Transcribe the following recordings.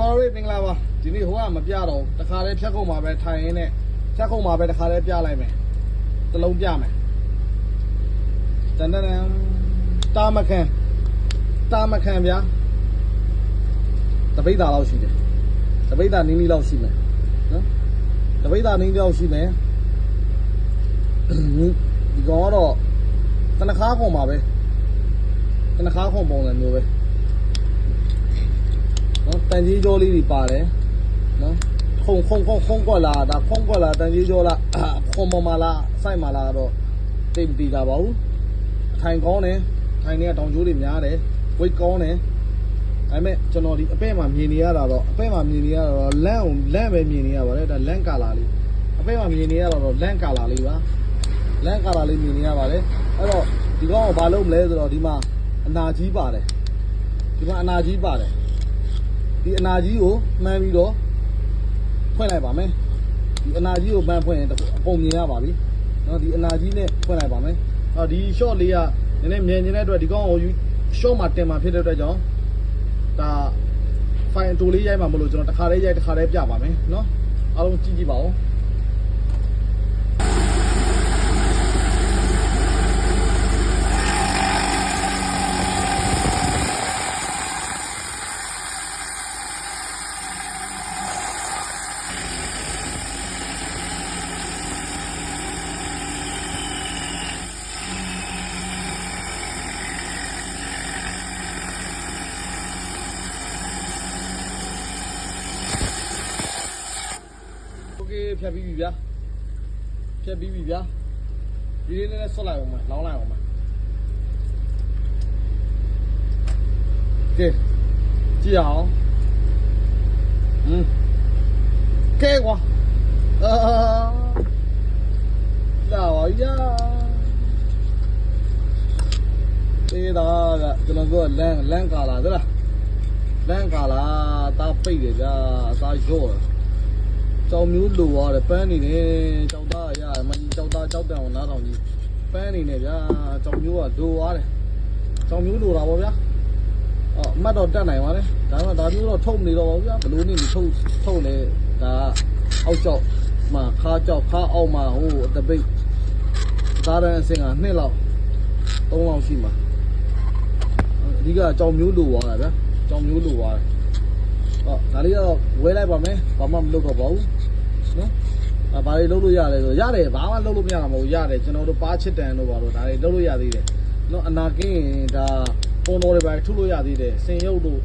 ဘော်လေးမင်္ဂလာပါဒီနေ့ဟိုကမပြတော့ဘူးတခါတည်းဖြတ်ကုန်မှာပဲထိုင်ရင်းနဲ့ဖြတ်ကုန်မှာပဲတခါတည်းပြလိုက်မယ်တစ်လုံးပြမယ်တန်တန်တန်တာမခံတာမခံဗျာတပိတ်တာလောက်ရှိတယ်တပိတ်တာနင်းနီးလောက်ရှိမယ်နော်တပိတ်တာနင်းနီးလောက်ရှိမယ်ဒီကောင်ကတော့တနခါကုန်မှာပဲတနခါကုန်ပုံစံမျိုးပဲနော်တန် ကြီးကြောလေးတွေပါတယ်နော်ခုံခုံခုံခုံကွက်လာဒါခုံကွက်လာတန်ကြီးကြောလားအာခုံမမလားစိုက်မလားတော့တိတ်မတီးတာပါဘူးထိုင်ကောင်းတယ်ထိုင်နေကတောင်ကျိုးတွေများတယ်ဝိတ်ကောင်းတယ်ဒါပေမဲ့ကျွန်တော်ဒီအပဲ့မှာမြင်နေရတာတော့အပဲ့မှာမြင်နေရတော့လန့်အောင်လန့်ပဲမြင်နေရပါတယ်ဒါလန့်ကာလာလေးအပဲ့မှာမြင်နေရတော့လန့်ကာလာလေးပါလန့်ကာလာလေးမြင်နေရပါတယ်အဲ့တော့ဒီကောင်ကဘာလုပ်မလဲဆိုတော့ဒီမှာအနာကြီးပါတယ်ဒီမှာအနာကြီးပါတယ် ဒီအနာကြီးကိုမှန်းပြီးတော့ဖွင့်လိုက်ပါမယ်ဒီအနာကြီးကိုမှန်းဖွင့်ရင်တစ်ခုအပုံမြင်ရပါပြီเนาะဒီအနာကြီးနဲ့ဖွင့်လိုက်ပါမယ်အော်ဒီ short လေးကနည်းနည်းမြင်နေတဲ့အတွက်ဒီကောင်ကို short မှာတင်မှာဖြစ်တဲ့အတွက်ကြောင့်ဒါ file အတူလေးရိုက်မှာမလို့ကျွန်တော်တစ်ခါလေးရိုက်တစ်ခါလေးပြပါမယ်เนาะအားလုံးကြည့်ကြည့်ပါဦး ဖြတ်ပြီးပြီဗျာဖြတ်ပြီးပြီဗျာဒီလေးနည်းနည်းဆွတ်လိုက်အောင်မလောင်းလိုက်အောင်မကဲကြည့်အောင်ဟမ်ကဲကွာအာလာပါဗျာတေးတာကကျွန်တော်တို့လမ်းလမ်းကာလာသလားလမ်းကာလာတာပိတ်တယ်ဗျာအစားရော့တယ် ကြောင်မျိုးလိုရတယ်ပန်းနေတယ်ကြောက်သားရတယ်မကြီးကြောက်သားကြောက်တံအောင်နားထောင်ကြီးပန်းနေတယ်ဗျာကြောင်မျိုးကလိုရတယ်ကြောင်မျိုးလိုတာပေါ့ဗျာအော်အမှတ်တော့တက်နိုင်ပါလေဒါမှဒါမျိုးတော့ထုတ်မနေတော့ပါဘူးဗျာဘလို့နေနေထုတ်ထုတ်လေဒါအောက်ကြောက်မှာခါကြောက်ခါအောက်မှာဟိုတပိတ်သားရန်အစင်ကနှစ်လောက်သုံးလောက်ရှိမှာအဓိကကြောင်မျိုးလိုသွားတာဗျာကြောင်မျိုးလိုသွားတယ်ဟောဒါ လေးတော့ဝဲလိုက်ပါမယ်ဘာမှမလုပ်တော့ပါဘူးနော်အာဘာတွေလုပ်လို့ရလဲဆိုရတယ်ဘာမှလုပ်လို့မရတာမဟုတ်ဘူးရတယ်ကျွန်တော်တို့ပါချစ်တန်တို့ဘာလို့ဒါတွေလုပ်လို့ရသေးတယ်နော်အနာကင်းရင်ဒါပုံတော်တွေပါထုလို့ရသေးတယ်စင်ရုပ်တို့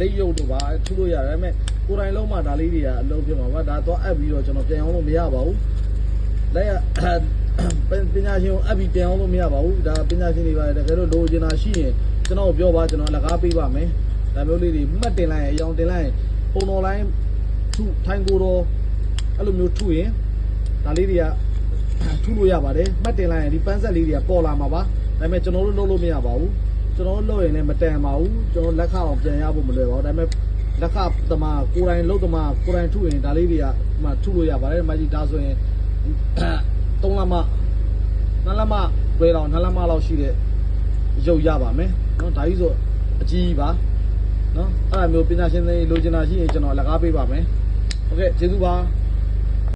လက်ရုပ်တို့ပါထုလို့ရတယ်ဒါပေမဲ့ကိုယ်တိုင်လုံးမှဒါလေးတွေကအလုပ်ဖြစ်မှာပါဒါတော့အပ်ပြီးတော့ကျွန်တော်ပြန်အောင်လို့မရပါဘူးလက်ရပညာရှင်ကိုအပ်ပြီးပြန်အောင်လို့မရပါဘူးဒါပညာရှင်တွေပါတယ်တကယ်လို့လိုချင်တာရှိရင်ကျွန်တော်ပြောပါကျွန်တော်လက်ကားပေးပါမယ်ဒါမျိုးလေးတွေမှတ်တင်လိုက်ရင်အယောင်တင်လိုက်ရင် ပုံတော်လိုင်းထုထိုင်ကိုတော်အဲ့လိုမျိုးထုရင်ဒါလေးတွေကထုလို့ရပါတယ်မှတ်တင်လိုက်ရင်ဒီပန်းဆက်လေးတွေကပေါ်လာမှာပါဒါပေမဲ့ကျွန်တော်တို့လုပ်လို့မရပါဘူးကျွန်တော်လုပ်ရင်လည်းမတန်ပါဘူးကျွန်တော်လက်ခအောင်ပြန်ရဖို့မလွယ်ပါဘူးဒါပေမဲ့လက်ခသမားကိုယ်တိုင်လုပ်သမားကိုယ်တိုင်ထုရင်ဒါလေးတွေကမှထုလို့ရပါတယ်မကြီးဒါဆိုရင်3လမ9လမတွဲတော့9လမလောက်ရှိတဲ့ရုပ်ရပါမယ်နော်ဒါကြီးဆိုအကြီးပါ နော်အဲ့ဒါမျိုးပညာရှင်တွေလိုချင်တာရှိရင်ကျွန်တော်လက်ကားပေးပါမယ်ဟုတ်ကဲ့ကျေးဇူးပါ